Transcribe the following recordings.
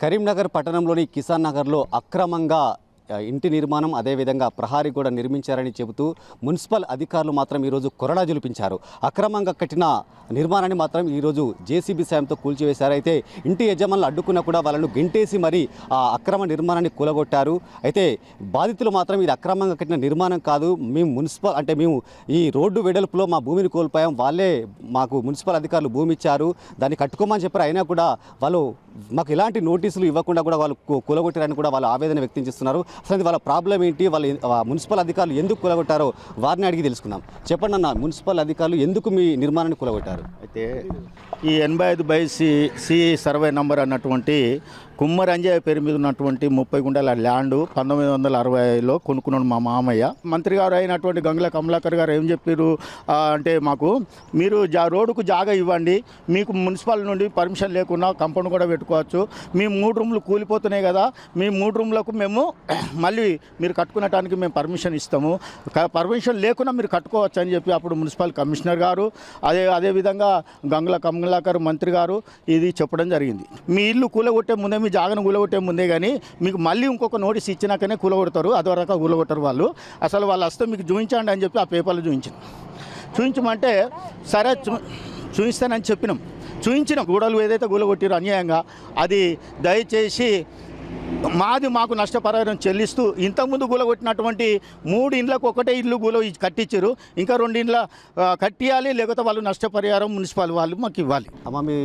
కరీంనగర్ పట్టణంలోని కిసాన్ నగర్లో అక్రమంగా ఇంటి నిర్మాణం అదేవిధంగా ప్రహారీ కూడా నిర్మించారని చెబుతూ మున్సిపల్ అధికారులు మాత్రం ఈరోజు కొరడా జులిపించారు. అక్రమంగా కట్టిన నిర్మాణాన్ని మాత్రం ఈరోజు జేసీబీ సాయంతో కూల్చివేశారు. అయితే ఇంటి యజమానులు అడ్డుకున్నా కూడా వాళ్ళను గెంటేసి మరీ ఆ అక్రమ నిర్మాణాన్ని కూలగొట్టారు. అయితే బాధితులు మాత్రం ఇది అక్రమంగా కట్టిన నిర్మాణం కాదు. మేము మున్సిపల్ అంటే మేము ఈ రోడ్డు వెడల్పులో మా భూమిని కోల్పోయాం. వాళ్ళే మాకు మున్సిపల్ అధికారులు భూమి ఇచ్చారు దాన్ని కట్టుకోమని చెప్పారు. అయినా కూడా వాళ్ళు మాకు ఎలాంటి నోటీసులు ఇవ్వకుండా కూడా వాళ్ళు కూలగొట్టారని కూడా వాళ్ళు ఆవేదన వ్యక్తం చేస్తున్నారు. అసలు వాళ్ళ ప్రాబ్లం ఏంటి? వాళ్ళ మున్సిపల్ అధికారులు ఎందుకు కూలగొట్టారో వారిని అడిగి తెలుసుకుందాం. చెప్పండి అన్న మున్సిపల్ అధికారులు ఎందుకు మీ నిర్మాణాన్ని కూలగొట్టారు? అయితే ఈ ఎనభై ఐదు by C C survey number అన్నటువంటి కుమ్మరంజయ్య పేరు మీద ఉన్నటువంటి ముప్పై గుండెల ల్యాండ్ పంతొమ్మిది వందల అరవైలో కొనుక్కున్నాడు మా మామయ్య. మంత్రి గారు అయినటువంటి గంగుల కమలాకర్ గారు ఏం చెప్పారు అంటే మాకు మీరు జా రోడ్డుకు జాగా ఇవ్వండి మీకు మున్సిపల్ నుండి పర్మిషన్ లేకుండా కంపౌండ్ కూడా పెట్టుకోవచ్చు. మీ మూడు రూమ్లు కూలిపోతున్నాయి కదా మీ మూడు రూమ్లకు మేము మళ్ళీ మీరు కట్టుకునేటానికి మేము పర్మిషన్ ఇస్తాము. పర్మిషన్ లేకుండా మీరు కట్టుకోవచ్చు అని చెప్పి అప్పుడు మున్సిపల్ కమిషనర్ గారు అదే అదేవిధంగా గంగుల కమలాకర్ మంత్రి గారు ఇది చెప్పడం జరిగింది. మీ ఇల్లు కూలగొట్టే ముందే మీ జాగను కూలగొట్టే ముందే కానీ మీకు మళ్ళీ ఇంకొక నోటీస్ ఇచ్చినాకనే కూలగొడతారు అదివరకు కూలగొట్టరు వాళ్ళు. అసలు వాళ్ళు వస్తే మీకు చూపించండి అని చెప్పి ఆ పేపర్లు చూపించింది చూపించమంటే సరే చూ చూపిస్తానని చెప్పినాం. చూపించిన గూడలు ఏదైతే కూలగొట్టిరో అన్యాయంగా అది దయచేసి మాది మాకు నష్టపరిహారం చెల్లిస్తూ ఇంతకుముందు కూలగొట్టినటువంటి మూడు ఇండ్లకు ఒకటే ఇల్లు కూల కట్టించారు. ఇంకా రెండు ఇండ్ల కట్టియాలి లేకపోతే వాళ్ళు నష్టపరిహారం మున్సిపల్ వాళ్ళు మాకు ఇవ్వాలి. అమ్మ మీ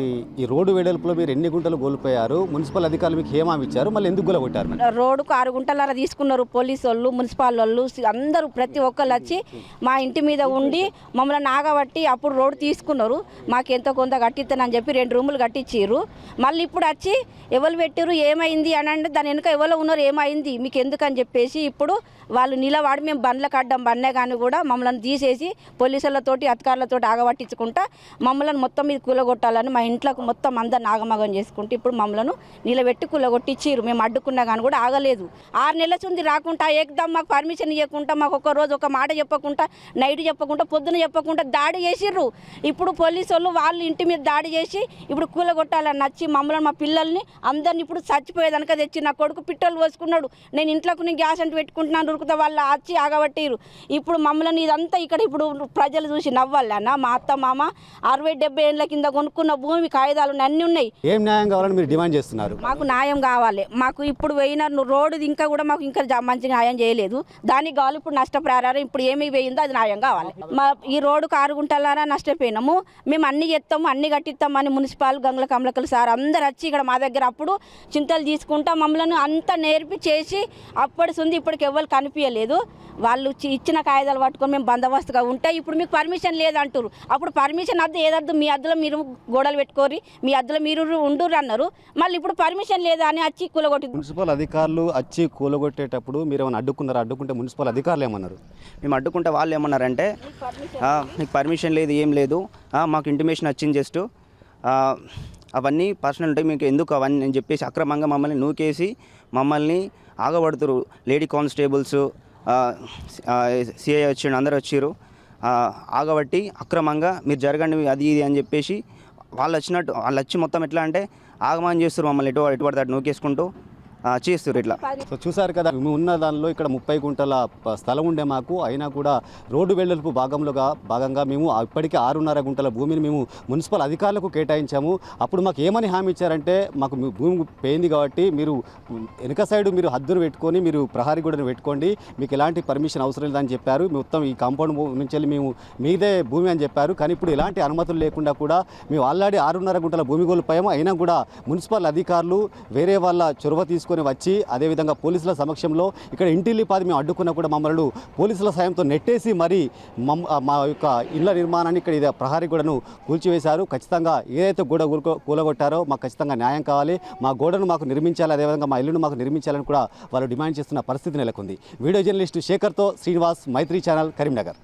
ఈ రోడ్డు వెడల్పులో మీరు ఎన్ని గుంటలు కోల్పోయారు? మున్సిపల్ అధికారులు మీకు ఏమామి ఇచ్చారు. మళ్ళీ ఎందుకు కూలగొట్టారు రోడ్డుకు ఆరు గుంటలర తీసుకున్నారు. పోలీసు వాళ్ళు మున్సిపల్ వాళ్ళు అందరూ ప్రతి ఒక్కళ్ళు వచ్చి మా ఇంటి మీద ఉండి మమ్మల్ని ఆగబట్టి అప్పుడు రోడ్డు తీసుకున్నారు. మాకు ఎంతో కొంత కట్టిస్తానని చెప్పి రెండు రూములు కట్టించారు మళ్ళీ ఇప్పుడు వచ్చి ఎవరు పెట్టారు ఏమైంది? అని అంటే దాని వెనుక ఎవరో ఉన్నారు ఏమైంది మీకు ఎందుకని చెప్పేసి ఇప్పుడు వాళ్ళు నిలబడి మేము బండ్ల కడ్డం బండే కానీ కూడా మమ్మల్ని తీసేసి పోలీసులతోటి అధికారులతోటి ఆగబట్టించుకుంటా మమ్మల్ని మొత్తం మీద కూలగొట్టాలని మా ఇంట్లోకి మొత్తం అందరిని ఆగమగం చేసుకుంటే ఇప్పుడు మమ్మల్ని నిలబెట్టి కూలగొట్టిచ్చిర్రు మేము అడ్డుకున్నా కానీ కూడా ఆగలేదు. ఆరు నెలల చుంది రాకుండా ఏకదమ్ మాకు పర్మిషన్ ఇవ్వకుండా మాకు ఒక రోజు ఒక మాట చెప్పకుండా నైట్ చెప్పకుండా పొద్దున చెప్పకుండా దాడి చేసిర్రు. ఇప్పుడు పోలీసు వాళ్ళు వాళ్ళు ఇంటి మీద దాడి చేసి ఇప్పుడు కూలగొట్టాలని నచ్చి మమ్మల్ని మా పిల్లల్ని అందరిని ఇప్పుడు చచ్చిపోయేదనక తెచ్చి నా కొడుకు పిట్టలు పోసుకున్నాడు. నేను ఇంట్లోకి నేను గ్యాస్ అంటే పెట్టుకుంటున్నాను ఉరుకుతా వాళ్ళు వచ్చి ఆగబట్టిరు ఇప్పుడు మమ్మల్ని ఇదంతా ఇక్కడ ఇప్పుడు ప్రజలు చూసి నవ్వాలన్న మా అత్త మామ అరవై డెబ్బై ఏళ్ళ కింద కొనుక్కున్న భూమి కాగితాలు అన్నీ ఉన్నాయి. ఏం న్యాయం కావాలని మీరు డిమాండ్ చేస్తున్నారు? మాకు న్యాయం కావాలి. మాకు ఇప్పుడు పోయిన రోడ్డు ఇంకా కూడా మాకు ఇంకా మంచి న్యాయం చేయలేదు. దానికి కావాలి ఇప్పుడు నష్టపరిహారం ఇప్పుడు ఏమి వేయిందో అది న్యాయం కావాలి. మా ఈ రోడ్డుకు ఆరు గుంటలారా నష్టపోయినాము. మేము అన్ని చేస్తాము అన్ని కట్టిస్తామని మున్సిపాల్ గంగుల కమలకలు సార్ అందరు వచ్చి ఇక్కడ మా దగ్గర అప్పుడు చింతలు తీసుకుంటా మమ్మల్ని అంతా నేర్పి చేసి అప్పటి సుంది ఇప్పటికి ఎవరు కనిపించలేదు. వాళ్ళు ఇచ్చిన కాగితాలు పట్టుకొని మేము బందోబస్తుగా ఉంటే ఇప్పుడు మీకు పర్మిషన్ లేదంటారు అప్పుడు పర్మిషన్ అద్దు ఏదద్దు? మీ అద్దులో మీరు గోడలు పెట్టుకోరి మీ అద్దులో మీరు ఉండురు అన్నారు. మళ్ళీ ఇప్పుడు పర్మిషన్ లేదా అని వచ్చి కూలగొట్టి మున్సిపల్ అధికారులు వచ్చి కూలగొట్టేటప్పుడు మీరు ఏమైనా అడ్డుకున్నారా? అడ్డుకుంటే మున్సిపల్ అధికారులు ఏమన్నారు? మేము అడ్డుకుంటే వాళ్ళు ఏమన్నారంటే "ఆ, మీకు పర్మిషన్ లేదు ఏం లేదు. మాకు ఇంటిమేషన్ వచ్చింది జస్ట్. అవన్నీ పర్సనల్ ఉంటాయి. మీకు ఎందుకు అవన్నీ? నేను చెప్పేసి అక్రమంగా మమ్మల్ని నూకేసి మమ్మల్ని ఆగబడుతురు. లేడీ కానిస్టేబుల్స్ సిఐ వచ్చిండు అందరు వచ్చారు ఆగబట్టి అక్రమంగా మీరు జరగండి అది ఇది అని చెప్పేసి వాళ్ళు వచ్చినట్టు వాళ్ళు వచ్చి మొత్తం ఎట్లా అంటే ఆగమని చేస్తారు మమ్మల్ని. ఎటు ఎటు పడతాడు నూకేసుకుంటూ చేస్తారు ఇట్లా. సో చూసారు కదా మేము ఉన్న దానిలో ఇక్కడ ముప్పై గుంటల స్థలం ఉండే మాకు. అయినా కూడా రోడ్డు వెడల్పు భాగంలోగా భాగంగా మేము ఇప్పటికే ఆరున్నర గుంటల భూమిని మేము మున్సిపల్ అధికారులకు కేటాయించాము. అప్పుడు మాకు ఏమని హామీ ఇచ్చారంటే మాకు భూమి పోయింది కాబట్టి మీరు వెనుక సైడ్ మీరు హద్దును పెట్టుకొని మీరు ప్రహారీ గూడను పెట్టుకోండి. మీకు ఎలాంటి పర్మిషన్ అవసరం లేదని చెప్పారు. మొత్తం ఈ కాంపౌండ్ నుంచి వెళ్ళి మేము మీదే భూమి అని చెప్పారు. కానీ ఇప్పుడు ఎలాంటి అనుమతులు లేకుండా కూడా మేము ఆల్రెడీ ఆరున్నర గుంటల భూమి కోల్పోయాము. అయినా కూడా మున్సిపల్ అధికారులు వేరే వాళ్ళ చొరవ తీసుకొని వచ్చి అదేవిధంగా పోలీసుల సమక్షంలో ఇక్కడ ఇంటిల్లిపాది మేము అడ్డుకున్నా కూడా మమ్మల్ని పోలీసుల సాయంతో నెట్టేసి మరి మమ్ మా యొక్క ఇళ్ళ నిర్మాణాన్ని ఇక్కడ ఇది ప్రహారీ గోడను కూల్చివేశారు. ఖచ్చితంగా ఏదైతే గోడ కూలగొట్టారో మాకు ఖచ్చితంగా న్యాయం కావాలి. మా గోడను మాకు నిర్మించాలి అదేవిధంగా మా ఇల్లును మాకు నిర్మించాలని కూడా వాళ్ళు డిమాండ్ చేస్తున్న పరిస్థితి నెలకొంది. వీడియో జర్నలిస్టు శేఖర్తో శ్రీనివాస్ మైత్రి ఛానల్ కరీంనగర్.